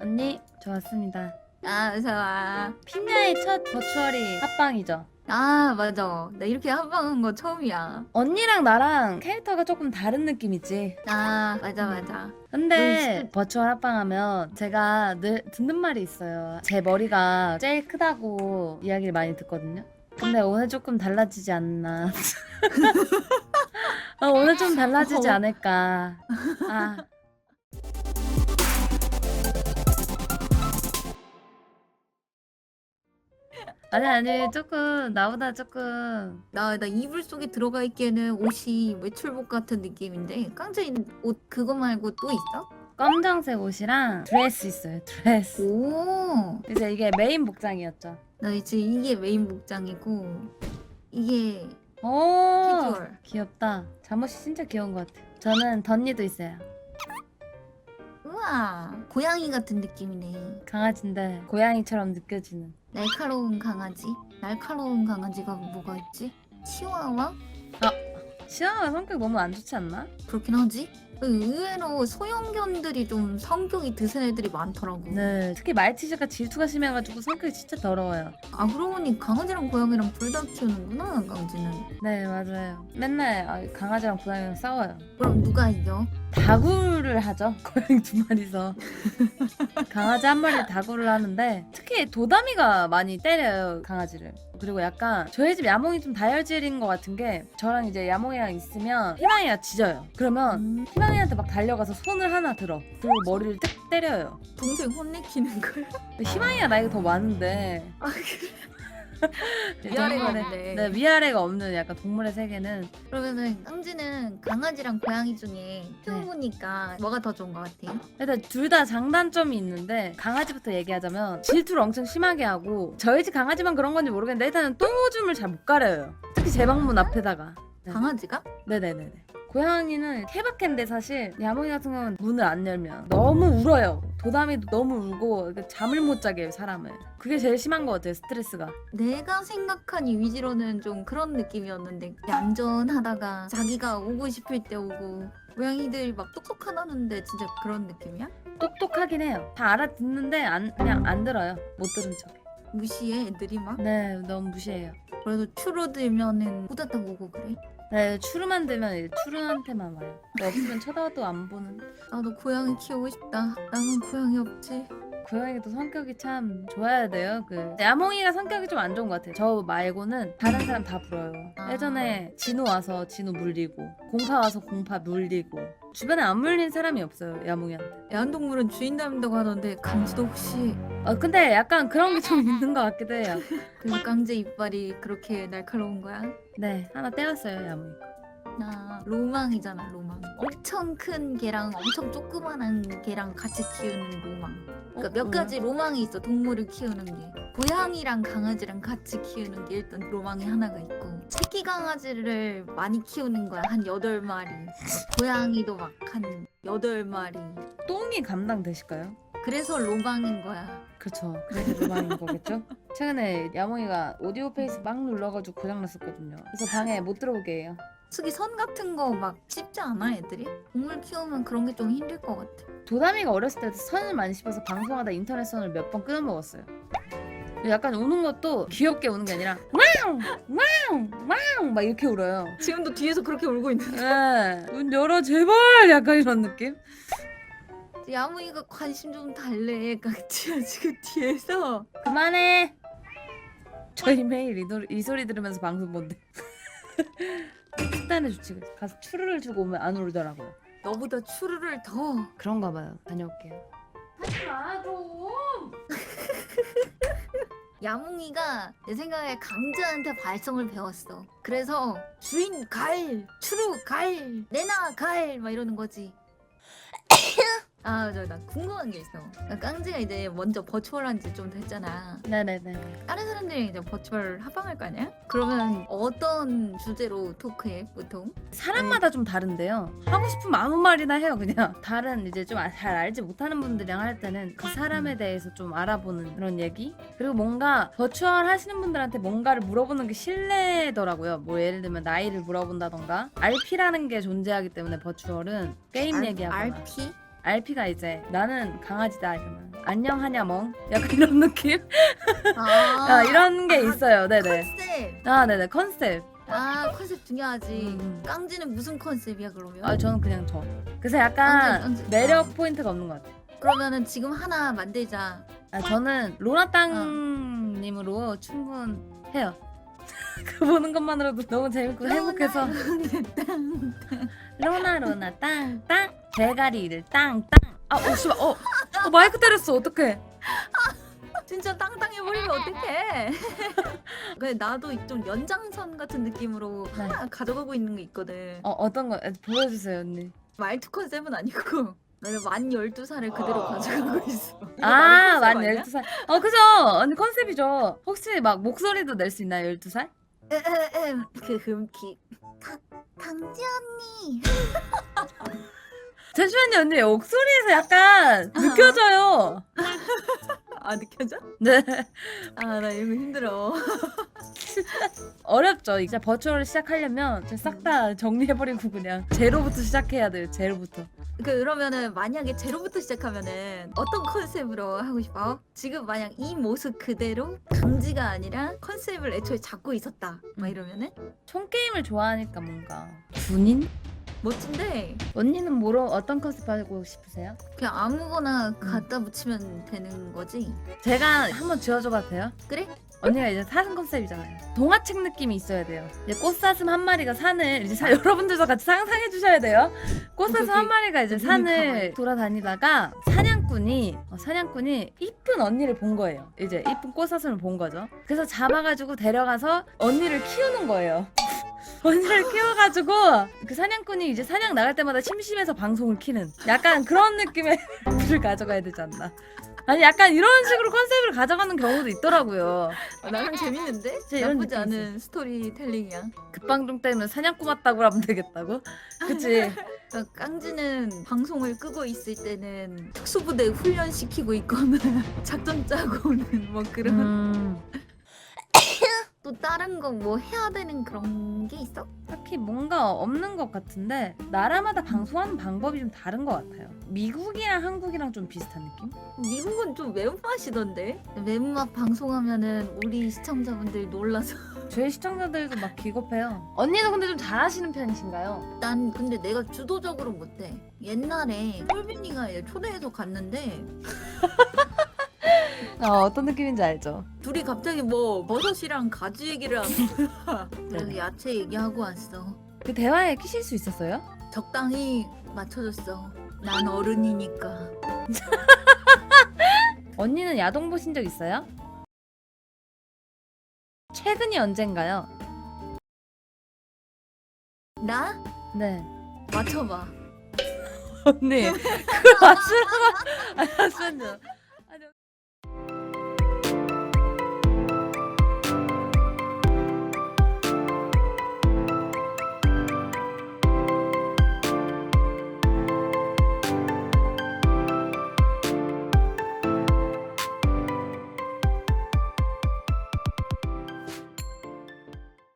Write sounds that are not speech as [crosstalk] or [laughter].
언니 저 왔습니다. 아, 어서 와. 핀야의 첫 버추얼이 합방이죠. 아, 맞아. 나 이렇게 합방한 거 처음이야. 언니랑 나랑 캐릭터가 조금 다른 느낌이지. 아, 맞아, 맞아. 근데 버추얼 합방하면 제가 늘 듣는 말이 있어요. 제 머리가 제일 크다고 이야기를 많이 듣거든요. 근데 오늘 조금 달라지지 않나. [laughs] 어, 오늘 좀 달라지지 어. 않을까. 아. 아니 아니 조금 나보다 조금. 나, 나 이불 속에 들어가 있기에는 옷이 외출복 같은 느낌인데, 깡자인 옷 그거 말고 또 있어? 검정색 옷이랑 드레스 있어요 드레스. 오, 이제 이게 메인 복장이었죠. 나 이제 이게 메인 복장이고, 이게 오! 캐주얼. 귀엽다. 잠옷이 진짜 귀여운 것 같아. 저는 덧니도 있어요 고양이 같은 느낌이네. 강아지인데 고양이처럼 느껴지는 날카로운 강아지? 날카로운 강아지가 뭐가 있지? 치와와? 시아가 성격 너무 안 좋지 않나? 그렇긴 하지. 의외로 소형견들이 좀 성격이 드센 애들이 많더라고. 네 특히 말티즈가 질투가 심해가지고 성격이 진짜 더러워요 아 그러고 보니 강아지랑 고양이랑 둘 다 키우는구나 강지는. 네 맞아요 맨날 아, 강아지랑 고양이랑 싸워요 그럼 누가 이겨? 다구를 하죠 [laughs] 고양이 두 마리서 강아지 한 마리 다구를 하는데 특히 도담이가 많이 때려요 강아지를 그리고 약간 저희 집 야몽이 좀 다혈질인 것 같은 게 저랑 이제 야몽이랑 있으면 희망이가 짖어요 그러면 음, 희망이한테 막 달려가서 손을 하나 들어 그리고 머리를 딱 때려요 동생 혼내키는 거야? 근데 희망이가 나이가 더 많은데 아 그래? 이제 [laughs] 위아래가 동물의- 없네. 네 위아래가 없는 약간 동물의 세계는 그러면은 깡지는 강아지랑 고양이 중에 키워보니까 뭐가 더 좋은 것 같아요? 일단 둘 다 장단점이 있는데 강아지부터 얘기하자면 질투를 엄청 심하게 하고 저희 집 강아지만 그런 건지 모르겠는데 일단은 똥오줌을 잘 못 가려요 특히 제 방문 앞에다가 네. 강아지가? 네네네네 고양이는 케바케인데 사실 야몽이 같은 경우는 문을 안 열면 너무 울어요 도담이도 너무 울고 잠을 못 자게 해요 사람을 그게 제일 심한 것 같아요 스트레스가 내가 생각한 이미지로는 좀 그런 느낌이었는데 얌전하다가 자기가 오고 싶을 때 오고 고양이들이 막 똑똑하다는데 진짜 그런 느낌이야? 똑똑하긴 해요 다 알아듣는데 안, 그냥 안 들어요 못 들은 척 무시해 애들이 막? 네, 너무 무시해요. 그래도 추로 들면은 후다닥 오고 그래? 네, 추루만 되면 이제 추루한테만 와요. 없으면 쳐다도 안 보는. 나도 고양이 키우고 싶다. 나는 고양이 없지. 고양이도 성격이 참 좋아야 돼요. 그 야몽이가 성격이 좀 안 좋은 것 같아요. 저 말고는 다른 사람 다 불어요. 아. 예전에 진우 와서 진우 물리고 공파 와서 공파 물리고 주변에 안 물린 사람이 없어요. 야몽이한테. 애완동물은 주인 닮는다고 하던데 강지도 혹시 어 근데 약간 그런 게 좀 [laughs] 있는 것 같기도 해요. 그 깡제 이빨이 그렇게 날카로운 거야? 네, 하나 떼었어요 야몽이. 나 로망이잖아 로망. 엄청 큰 개랑 엄청 조그만한 개랑 같이 키우는 로망. 그러니까 몇 어, 가지 로망이 있어 동물을 키우는 게. 고양이랑 강아지랑 같이 키우는 게 일단 로망이 하나가 있고 새끼 강아지를 많이 키우는 거야 한 여덟 마리. 고양이도 막 한 여덟 마리. 똥이 감당되실까요? 그래서 로망인 거야. 그렇죠. 그래서 로망인 거겠죠? 최근에 야몽이가 오디오 페이스 막 눌러가지고 고장났었거든요. 그래서 방에 못 들어오게 해요. 특히 선 같은 거 막 씹지 않아 애들이? 동물 키우면 그런 게 좀 힘들 것 같아. 도담이가 어렸을 때부터 선을 많이 씹어서 방송하다 인터넷 선을 몇 번 끊어먹었어요. 약간 우는 것도 귀엽게 우는 게 아니라 와우 와우 와우 막 이렇게 울어요. 지금도 뒤에서 그렇게 울고 있는데. 네. 문 열어 제발 약간 이런 느낌? 야무이가 관심 좀 달래. 깍지야 지금 뒤에서. 그만해. 저희 매일 이, 노래, 이 소리 들으면서 방송 본대. [laughs] 특단의 주치가 가서 추루를 주고 오면 안 울더라고요. 너보다 추루를 더. 그런가 봐요. 다녀올게요. 하지 마 좀. [laughs] 야몽이가 내 생각에 강자한테 발성을 배웠어. 그래서 주인 갈, 추루 갈, 내나 갈, 막 이러는 거지. 아, 저 나 궁금한 게 있어. 그러니까 깡지가 이제 먼저 버추얼한 지 좀 됐잖아. 네네네. 다른 사람들이 이제 버추얼 합방할 거 아니야? 그러면 어떤 주제로 토크해 보통? 사람마다 좀 다른데요. 하고 싶으면 아무 말이나 해요, 그냥. [laughs] 다른 이제 좀 잘 알지 못하는 분들이랑 할 때는 그 사람에 대해서 좀 알아보는 그런 얘기. 그리고 뭔가 버추얼 하시는 분들한테 뭔가를 물어보는 게 신뢰더라고요. 뭐 예를 들면 나이를 물어본다던가. RP라는 게 존재하기 때문에 버추얼은 게임 알- 얘기하거나. RP? RP가 이제 나는 강아지다 이러면 안녕 하냐 멍? 약간 이런 느낌? 아, [laughs] 아, 이런 게 있어요. 네네. 컨셉. 아 네네. 컨셉. 아 컨셉 중요하지. 음, 음. 깡지는 무슨 컨셉이야 그러면? 아 저는 그냥 저. 그래서 약간 완전, 완전. 매력 포인트가 없는 것 같아요. 그러면은 지금 하나 만들자. 아 저는 로나 땅님으로 충분해요. [laughs] 그 보는 것만으로도 너무 재밌고 행복해서. [laughs] 로나 로나 땅땅 대가리를 땅땅 아 오씨 어, 어 마이크 때렸어 어떡해 진짜 땅땅 해버리면 어떡해? [laughs] 근데 나도 좀 연장선 같은 느낌으로 네. 하나 가져가고 있는 게 있거든. 어 어떤 거 아, 보여주세요 언니 말투 컨셉은 아니고 나는 만 12살을 그대로 가져가고 있어. 이거 아, 만 컨셉 아니야? 12살. 어, 그죠? 언니 컨셉이죠. 혹시 막 목소리도 낼 수 있나요, 12살? 에에에, 그 흠기. 강, 강지 언니. [laughs] 잠시만요, 언니. 목소리에서 약간 느껴져요. 아 느껴져? 네. 아 나 이거 힘들어. 어렵죠. 이제 버추얼을 시작하려면 싹 다 정리해버리고 그냥 제로부터 시작해야 돼요, 제로부터. 그러면은 만약에 제로부터 시작하면은 어떤 컨셉으로 하고 싶어? 지금 만약 이 모습 그대로 강지가 아니라 컨셉을 애초에 잡고 있었다. 막 음. 이러면은 총게임을 좋아하니까 뭔가. 군인? 멋진데 언니는 뭐로 어떤 컨셉 하고 싶으세요? 그냥 아무거나 갖다 붙이면 되는 거지. 제가 한번 지어줘봐도 돼요? 그래? 언니가 이제 사슴 컨셉이잖아요. 동화책 느낌이 있어야 돼요. 이제 꽃사슴 한 마리가 산을 이제 사- 여러분들도 같이 상상해 주셔야 돼요. 꽃사슴 한 마리가 이제 산을 가만히- 돌아다니다가 사냥꾼이 어, 사냥꾼이 이쁜 언니를 본 거예요. 이제 이쁜 꽃사슴을 본 거죠. 그래서 잡아가지고 데려가서 언니를 키우는 거예요. 언니를 키워가지고 그 사냥꾼이 이제 사냥 나갈 때마다 심심해서 방송을 키는 약간 그런 느낌의 [laughs] 를 가져가야 되지 않나. 아니 약간 이런 식으로 컨셉을 가져가는 경우도 있더라고요. 어, 나름 재밌는데? 진짜 이런 나쁘지 느낌이 않은 스토리텔링이야. 급방송 때문에 사냥꾼 맞다고 하면 되겠다고? 그치? 그러니까 [laughs] 깡지는 방송을 끄고 있을 때는 특수부대 훈련시키고 있거나 [laughs] 작전 짜고는 뭐 그런 음, 또 다른 거 뭐 해야 되는 그런 게 있어? 딱히 뭔가 없는 것 같은데 나라마다 방송하는 방법이 좀 다른 것 같아요. 미국이랑 한국이랑 좀 비슷한 느낌? 미국은 좀 매운맛이던데? 매운맛 방송하면은 우리 시청자분들 놀라서 [laughs] 저희 시청자들도 막 기겁해요. 언니도 근데 좀 잘하시는 편이신가요? 난 근데 내가 주도적으로 못해 옛날에 꼴빈이가 얘 초대해서 갔는데 [laughs] 어, 어떤 느낌인지 알죠? 둘이 갑자기 뭐 버섯이랑 가지 얘기를 하고 [laughs] 그래서 네네. 야채 얘기하고 왔어 그 대화에 끼실 수 있었어요? 적당히 맞춰줬어 난 어른이니까 [laughs] 언니는 야동 보신 적 있어요? 최근이 언젠가요? 나? 네. 맞춰봐 [laughs] 언니 그걸 맞추라고 아니 잠시만요